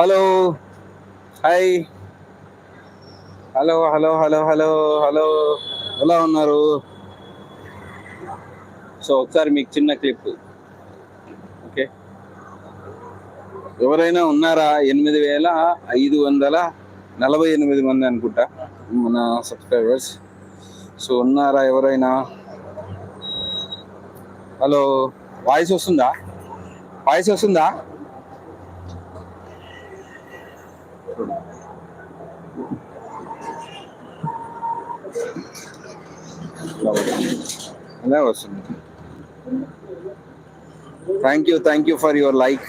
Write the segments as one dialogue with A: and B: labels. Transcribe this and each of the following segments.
A: Hello. Hi. Hello hello hello hello hello. ఎలా ఉన్నారు? So ఒకసారి మీకు చిన్న క్లిప్. ఓకే. ఎవరైనా ఉన్నారా? ఎనిమిది వేల ఐదు వందల నలభై ఎనిమిది మంది అనుకుంటా మన సబ్స్క్రైబర్స్. సో ఉన్నారా ఎవరైనా? హలో. వాయిస్ వస్తుందా? వాయిస్ వస్తుందా? అలా వస్తుంది. Thank you thank you for your like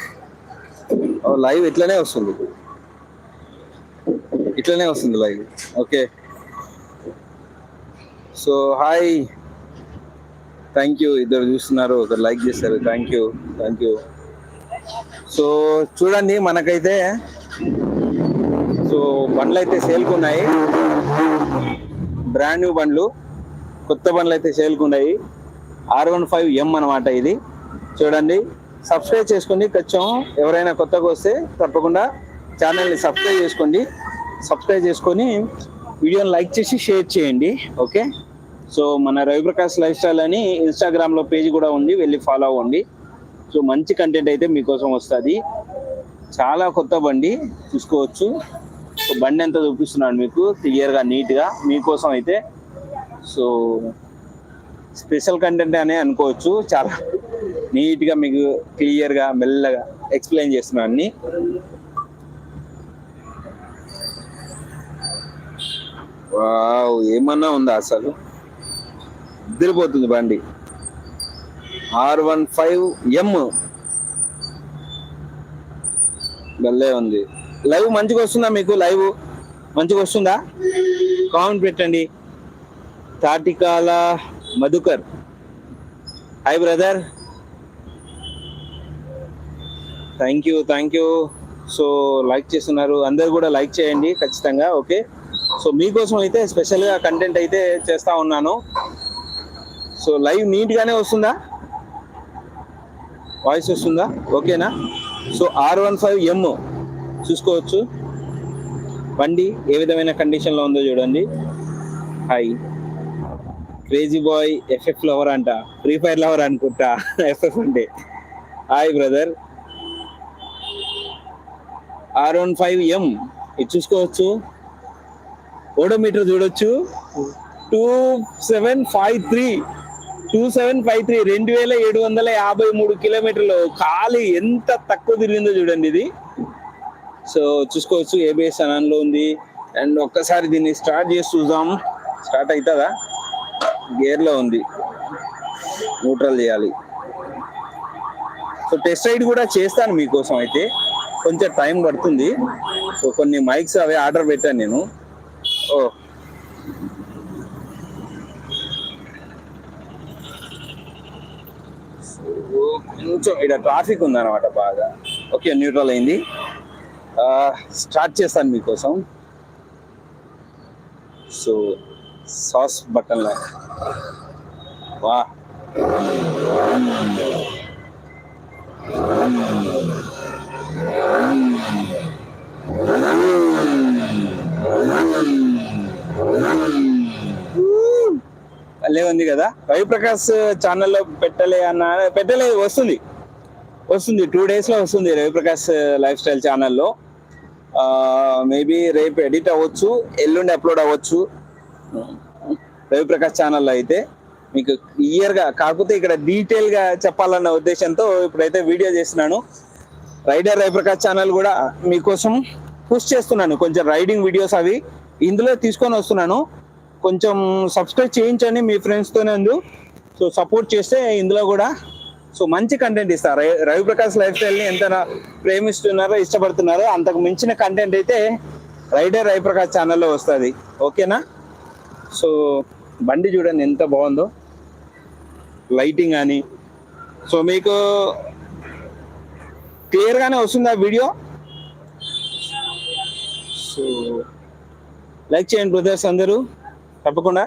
A: live ఇట్లనే వస్తుంది. ఇట్లనే వస్తుంది live okay so hi thank you ఇద్దరు చూస్తున్నారు. ఒకరు లైక్ చేస్తారు thank you thank you so చూడండి మనకైతే సో బండ్లు అయితే సేల్కున్నాయి. బ్రాండ్ న్యూ బండ్లు కొత్త బండ్లు అయితే సేల్కున్నాయి. ఆర్ వన్ ఫైవ్ ఎం అనమాట ఇది. చూడండి సబ్స్క్రైబ్ చేసుకోండి కొంచెం ఎవరైనా కొత్తగా వస్తే తప్పకుండా ఛానల్ని సబ్స్క్రైబ్ చేసుకోండి. సబ్స్క్రైబ్ చేసుకొని వీడియోని లైక్ చేసి షేర్ చేయండి. ఓకే? సో మన రవిప్రకాష్ లైఫ్ స్టైల్ అని ఇన్స్టాగ్రామ్లో పేజ్ కూడా ఉంది వెళ్ళి ఫాలో అవ్వండి. సో మంచి కంటెంట్ అయితే మీకోసం వస్తుంది. చాలా కొత్త బండి చూసుకోవచ్చు. సో బండి ఎంత చూపిస్తున్నాను మీకు క్లియర్గా నీట్గా మీకోసం అయితే. సో స్పెషల్ కంటెంట్ అనే అనుకోవచ్చు. చాలా నీట్గా మీకు క్లియర్గా మెల్లగా ఎక్స్ప్లెయిన్ చేస్తున్నాను అన్ని. వావ్ ఏమన్నా ఉందా అసలు? నిద్రపోతుంది బండి. R one five M. భలే ఉంది. లైవ్ మంచిగా వస్తుందా మీకు? లైవ్ మంచిగా వస్తుందా? కామెంట్ పెట్టండి. Tatikala Madhukar. Hi brother thank you thank you so like చేస్తున్నారు. అందరు కూడా లైక్ చేయండి ఖచ్చితంగా ఓకే సో మీకోసం అయితే స్పెషల్గా కంటెంట్ అయితే చేస్తా ఉన్నాను. సో లైవ్ నీట్గానే వస్తుందా? వాయిస్ వస్తుందా? ఓకేనా? So R one five M చూసుకోవచ్చు. బండి ఏ విధమైన కండిషన్లో ఉందో చూడండి. Hi crazy boy FF lover అంట. ఫ్రీ ఫైర్ లవర్ అనుకుంటా. ఎఫ్ఎఫ్ అంటే. Hi brother. R one five M ఇది చూసుకోవచ్చు. ఓడోమీటర్ చూడొచ్చు. Two seven five three. Two seven five three రెండు వేల ఏడు వందల యాభై మూడు కిలోమీటర్లు. ఖాళీ ఎంత తక్కువ తిరిగిందో చూడండి ఇది. సో చూసుకోవచ్చు ఏబిఎస్ అనంలో ఉంది. అండ్ ఒక్కసారి దీన్ని స్టార్ట్ చేసి చూద్దాం. స్టార్ట్ అవుతుందా? గేర్లో ఉంది. న్యూట్రల్ చేయాలి. సో టెస్ట్ రైడ్ కూడా చేస్తాను మీకోసం అయితే. కొంచెం టైం పడుతుంది. సో కొన్ని మైక్స్ అవి ఆర్డర్ పెట్టాను నేను. ఓ. కొంచెం ఇక్కడ ట్రాఫిక్ ఉందన్నమాట బాగా. ఓకే న్యూట్రల్ అయింది. స్టార్ట్ చేస్తాను మీకోసం. సో సాస్ బటన్ వా భలే ఉంది కదా? రవి ప్రకాష్ ఛానల్లో పెట్టలే అన్న పెట్టలే వస్తుంది. వస్తుంది టూ డేస్లో వస్తుంది రవిప్రకాష్ లైఫ్ స్టైల్ ఛానల్లో మేబీ రేపు ఎడిట్ అవ్వచ్చు ఎల్లుండి అప్లోడ్ అవ్వచ్చు. రవిప్రకాష్ ఛానల్లో అయితే మీకు క్లియర్గా కాకపోతే ఇక్కడ డీటెయిల్గా చెప్పాలన్న ఉద్దేశంతో ఇప్పుడైతే వీడియో చేస్తున్నాను. రైడర్ రవిప్రకాష్ ఛానల్ కూడా మీకోసం పుష్ చేస్తున్నాను. కొంచెం రైడింగ్ వీడియోస్ అవి ఇందులో తీసుకొని వస్తున్నాను. కొంచెం సబ్స్క్రైబ్ చేయించండి మీ ఫ్రెండ్స్తోనే ఉంది సో సపోర్ట్ చేస్తే ఇందులో కూడా సో మంచి కంటెంట్ ఇస్తారు రవి- రవిప్రకాష్ లైఫ్ స్టైల్ని ఎంత ప్రేమిస్తున్నారో ఇష్టపడుతున్నారో అంతకు మించిన కంటెంట్ అయితే రైడర్ రవిప్రకాష్ ఛానల్లో వస్తుంది. ఓకేనా సో బండి చూడండి ఎంత బాగుందో. లైటింగ్ కానీ. సో మీకు క్లియర్గానే వస్తుందా వీడియో సో లైక్ చేయండి బ్రదర్స్ అందరూ. తప్పకుండా.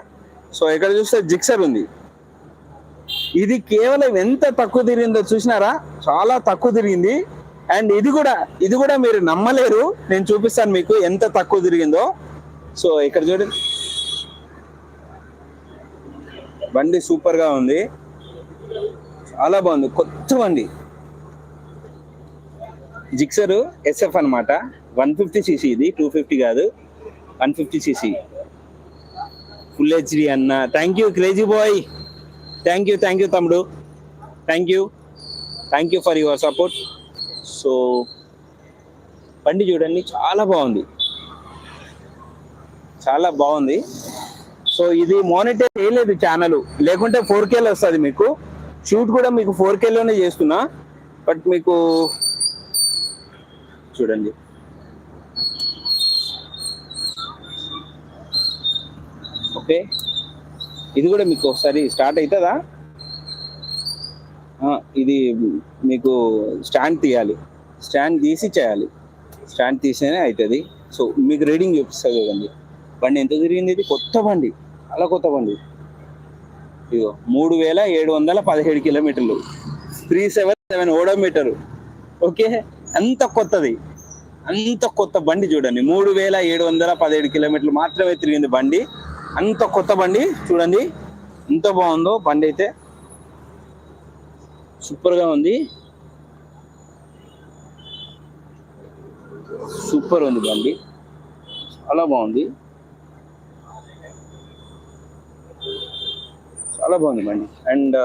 A: సో ఇక్కడ చూస్తే జిక్సర్ ఉంది. ఇది కేవలం ఎంత తక్కువ తిరిగిందో చూసినారా? చాలా తక్కువ తిరిగింది. అండ్ ఇది కూడా ఇది కూడా మీరు నమ్మలేరు. నేను చూపిస్తాను మీకు ఎంత తక్కువ తిరిగిందో. సో ఇక్కడ చూడండి బండి సూపర్గా ఉంది. చాలా బాగుంది. కొత్త బండి. జిక్సర్ ఎస్ఎఫ్ అన్నమాట. వన్ ఫిఫ్టీ సీసీ ఇది. టూ ఫిఫ్టీ కాదు. One fifty CC. Full HD అన్న. Thank you crazy boy thank you thank you తమ్ముడు. Thank you thank you for your support so బండి చూడండి చాలా బాగుంది. చాలా బాగుంది. సో ఇది మానిటర్ చేయలేదు ఛానల్ లేకుంటే ఫోర్ కేలో వస్తుంది మీకు. షూట్ కూడా మీకు ఫోర్ కేలోనే చేస్తున్నా. బట్ మీకు చూడండి. ఓకే. ఇది కూడా మీకు ఒకసారి స్టార్ట్ అవుతుందా? ఆ, ఇది మీకు స్టాండ్ తీయాలి. స్టాండ్ తీసి చేయాలి. స్టాండ్ తీసేనే అవుతుంది. సో మీకు రీడింగ్ చూపిస్తా చూడండి. బండి ఎంత తిరిగింది ఇది? కొత్త బండి. అలా కొత్త బండి. ఇదిగో మూడు వేల ఏడు వందల పదిహేడు కిలోమీటర్లు. Three seven seven odometer. Okay? అంత కొత్తది. అంత కొత్త బండి చూడండి. మూడు వేల ఏడు వందల పదిహేడు కిలోమీటర్లు మాత్రమే తిరిగింది బండి. అంత కొత్త బండి చూడండి. ఎంత బాగుందో బండి అయితే. సూపర్గా ఉంది. సూపర్ ఉంది బండి. చాలా బాగుంది. చాలా బాగుంది బండి. అండ్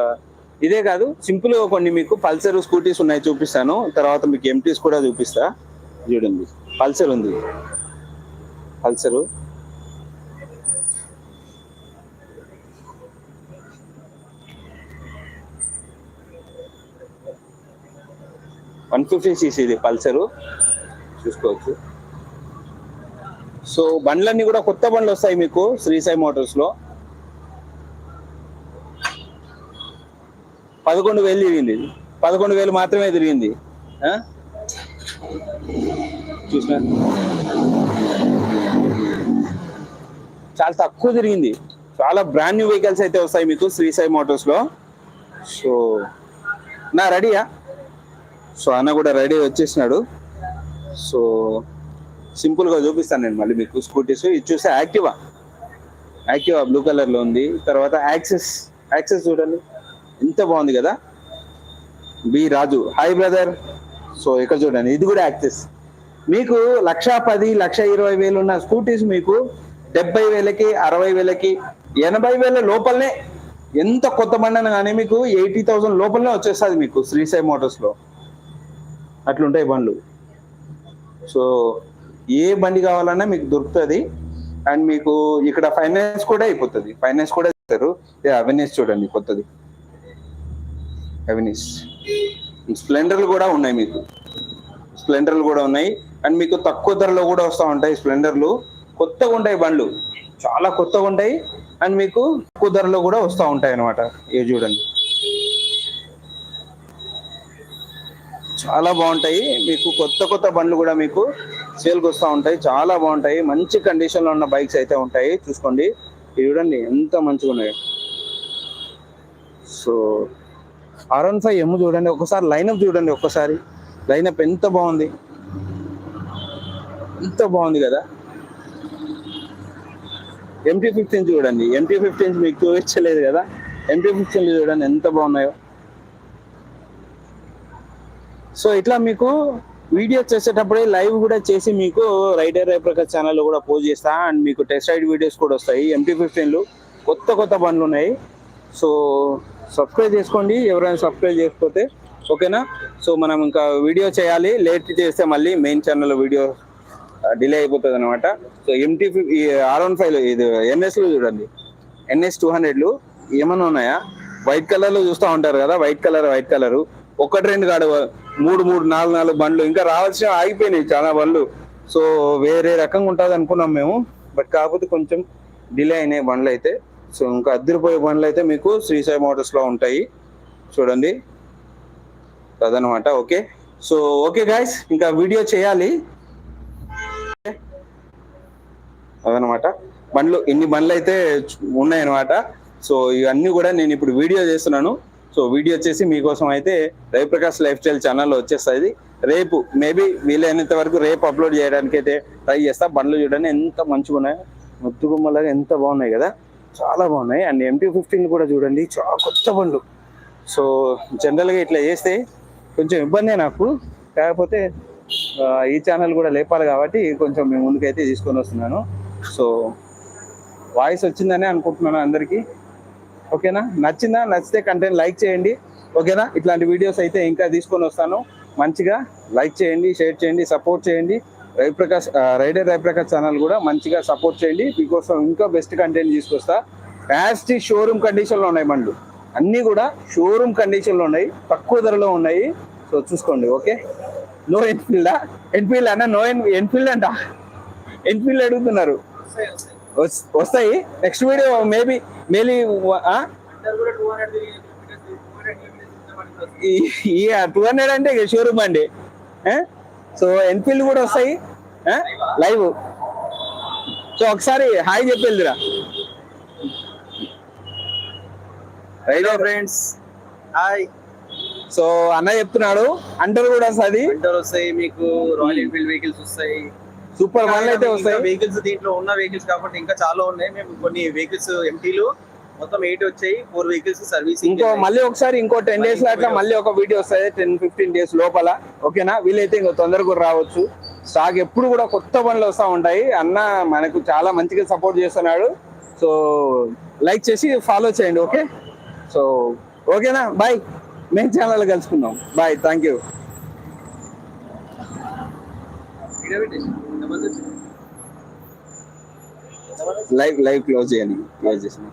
A: ఇదే కాదు సింపుల్గా కొన్ని మీకు పల్సర్ స్కూటీస్ ఉన్నాయి చూపిస్తాను. తర్వాత మీకు ఎంటీస్ కూడా చూపిస్తా. చూడండి. పల్సర్ ఉంది. పల్సరు. వన్ ఫిఫ్టీ సీసీ ఇది పల్సరు. చూసుకోవచ్చు. సో బండ్లన్నీ కూడా కొత్త బండ్లు వస్తాయి మీకు శ్రీసాయి మోటార్స్లో పదకొండు వేలు తిరిగింది. పదకొండు వేలు మాత్రమే తిరిగింది. చూసిన? చాలా తక్కువ తిరిగింది. చాలా బ్రాండ్ న్యూ వెహికల్స్ అయితే వస్తాయి మీకు శ్రీసాయి మోటార్స్లో సో నా రెడీయా? సో అన్న కూడా రెడీ వచ్చేసినాడు. సో సింపుల్గా చూపిస్తాను నేను మళ్ళీ మీకు స్కూటీస్. ఇది చూస్తే యాక్టివా? యాక్టివా? బ్లూ కలర్లో ఉంది. తర్వాత యాక్సెస్ యాక్సెస్ చూడండి. ఎంత బాగుంది కదా? B Raju. Hi brother. So ఇక్కడ చూడండి ఇది కూడా యాక్సెస్. మీకు లక్ష పది లక్ష ఇరవై వేలు ఉన్న స్కూటీస్ మీకు డెబ్బై వేలకి అరవై వేలకి ఎనభై వేల లోపలనే ఎంత కొత్త బండి కానీ మీకు ఎయిటీ థౌసండ్ లోపలనే వచ్చేస్తుంది మీకు శ్రీసాయి మోటార్స్లో. అట్లుంటాయి బండ్లు. సో ఏ బండి కావాలన్నా మీకు దొరుకుతుంది. అండ్ మీకు ఇక్కడ ఫైనాన్స్ కూడా అయిపోతుంది. ఫైనాన్స్ కూడా ఇస్తారు. అవెనీస్ చూడండి కొత్తది. అవెనీస్ స్ప్లెండర్లు కూడా ఉన్నాయి మీకు. స్ప్లెండర్లు కూడా ఉన్నాయి. అండ్ మీకు తక్కువ ధరలో కూడా వస్తూ ఉంటాయి స్ప్లెండర్లు. కొత్తగా ఉంటాయి బండ్లు. చాలా కొత్తగా ఉంటాయి. అండ్ మీకు తక్కువ ధరలో కూడా వస్తూ ఉంటాయి అనమాట ఇవి చూడండి. చాలా బాగుంటాయి. మీకు కొత్త కొత్త బండ్లు కూడా మీకు సేల్కి వస్తూ ఉంటాయి. చాలా బాగుంటాయి. మంచి కండిషన్లో ఉన్న బైక్స్ అయితే ఉంటాయి. చూసుకోండి. ఇవి చూడండి ఎంత మంచిగా ఉన్నాయి. So R one five M చూడండి. ఒకసారి లైనప్ చూడండి ఒక్కసారి. లైనప్ ఎంత బాగుంది. ఎంత బాగుంది కదా. ఎంటీ ఫిఫ్టీన్ చూడండి. ఎంటీ ఫిఫ్టీన్ మీకు చూపించలేదు కదా. ఎంటీ ఫిఫ్టీన్ చూడండి ఎంత బాగున్నాయో. సో ఇట్లా మీకు వీడియో చేసేటప్పుడే లైవ్ కూడా చేసి మీకు రైడర్ రేప్రకాష్ ఛానల్లో కూడా పోస్ట్ చేస్తా. అండ్ మీకు టెస్ట్ రైడ్ వీడియోస్ కూడా వస్తాయి. ఎంటీ ఫిఫ్టీన్లు కొత్త కొత్త బండ్లు ఉన్నాయి. సో సబ్స్క్రైబ్ చేసుకోండి. ఎవరైనా సబ్స్క్రైబ్ చేసుకోతే ఓకేనా సో మనం ఇంకా వీడియో చేయాలి. లేట్ చేస్తే మళ్ళీ మెయిన్ ఛానల్లో వీడియో డిలే అయిపోతుంది అనమాట so MT R one five ఇది ఎన్ఎస్లు చూడండి. ఎన్ఎస్ టూ హండ్రెడ్లు ఏమన్నా ఉన్నాయా? వైట్ కలర్లో చూస్తూ ఉంటారు కదా? వైట్ కలర్ వైట్ కలర్ ఒకటి రెండు కాడు మూడు మూడు నాలుగు నాలుగు బండ్లు. ఇంకా రావాల్సిన ఆగిపోయినాయి చాలా బండ్లు. సో వేరే రకంగా ఉంటుంది అనుకున్నాం మేము. బట్ కాకపోతే కొంచెం డిలే అయినాయి బండ్లు అయితే. సో ఇంకా అద్దరిపోయే బండ్లు అయితే మీకు శ్రీసాయి మోటార్స్లో ఉంటాయి. చూడండి. అదనమాట. ఓకే. సో ఓకే గాయస్ ఇంకా వీడియో చేయాలి. అదనమాట. బండ్లు ఇన్ని బండ్లు అయితే ఉన్నాయన్నమాట. సో ఇవన్నీ కూడా నేను ఇప్పుడు వీడియో చేస్తున్నాను. సో వీడియో వచ్చేసి మీకోసం అయితే రవిప్రకాష్ లైఫ్ స్టైల్ ఛానల్లో వచ్చేస్తుంది. రేపు మేబీ వీలైనంత వరకు రేపు అప్లోడ్ చేయడానికి అయితే ట్రై చేస్తా. బండ్లు చూడండి ఎంత మంచిగా ఉన్నాయి ముద్దుగుమ్మలాగా ఎంత బాగున్నాయి కదా. చాలా బాగున్నాయి. అండ్ ఎంటీ ఫిఫ్టీన్ కూడా చూడండి. చాలా కొత్త బండ్లు. సో జనరల్గా ఇట్లా చేస్తే కొంచెం ఇబ్బందే నాకు. కాకపోతే ఈ ఛానల్ కూడా లేపాలి కాబట్టి కొంచెం మేము ముందుకైతే తీసుకొని వస్తున్నాను. సో వాయిస్ వచ్చిందనే అనుకుంటున్నాను అందరికీ. ఓకేనా? నచ్చిందా? నచ్చితే కంటెంట్ లైక్ చేయండి. ఓకేనా? ఇట్లాంటి వీడియోస్ అయితే ఇంకా తీసుకొని వస్తాను. మంచిగా లైక్ చేయండి షేర్ చేయండి సపోర్ట్ చేయండి. రవిప్రకాష్ రైడర్ రవిప్రకాష్ ఛానల్ కూడా మంచిగా సపోర్ట్ చేయండి. మీకోసం ఇంకా బెస్ట్ కంటెంట్ తీసుకొస్తా. ప్యాస్టీ షోరూమ్ కండిషన్లో ఉన్నాయి బండ్లు. అన్నీ కూడా షోరూమ్ కండిషన్లో ఉన్నాయి. తక్కువ ధరలో ఉన్నాయి. సో చూసుకోండి ఓకే? నో ఎన్ఫీల్డా ఎన్ఫీల్డ్ అన్న నో ఎన్ ఎన్ఫీల్డ్ అంట. ఎన్ఫీల్డ్ అడుగుతున్నారు. వస్తాయి. నెక్స్ట్ వీడియో మేబీ మేబీ ఈ టూ హండ్రెడ్ అంటే షోరూమ్ అండి. సో ఎన్ఫీల్డ్ కూడా వస్తాయి. లైవ్ సో ఒకసారి హాయ్ చెప్పి వెళ్దురా రైట్
B: ఫ్రెండ్స్ హాయ్
A: సో అన్న చెప్తున్నాడు. అంటర్ కూడా వస్తుంది.
B: వింటర్ వస్తాయి మీకు రాయల్ ఎన్ఫీల్డ్ వెహికల్స్ వస్తాయి.
A: సూపర్ వన్ అయితే వస్తాయి.
B: వెహికల్స్ దీంట్లో ఉన్న వెహికల్స్ కాబట్టి ఇంకా చాలా ఉన్నాయి. మేము కొన్ని వెహికల్స్ ఎంటీలు మొత్తం ఎయిట్ వచ్చాయి. ఫోర్ వెహికల్స్ సర్వీసింగ్
A: ఇంకో మళ్ళీ ఒకసారి ఇంకో టెన్ డేస్లో అట్లా మళ్ళీ ఒక వీడియో వస్తుంది టెన్ ఫిఫ్టీన్ డేస్ లోపల. ఓకేనా వీలైతే ఇంకో తొందరగా రావచ్చు. స్టాక్ ఎప్పుడు కూడా కొత్త బండ్లు వస్తూ ఉంటాయి. అన్న మనకు చాలా మంచిగా సపోర్ట్ చేస్తున్నాడు. సో లైక్ చేసి ఫాలో చేయండి ఓకే సో ఓకేనా బాయ్ మెయిన్ ఛానల్ కలుసుకుందాం. Bye thank you live live close చేయండి. క్లోజ్ చేసిన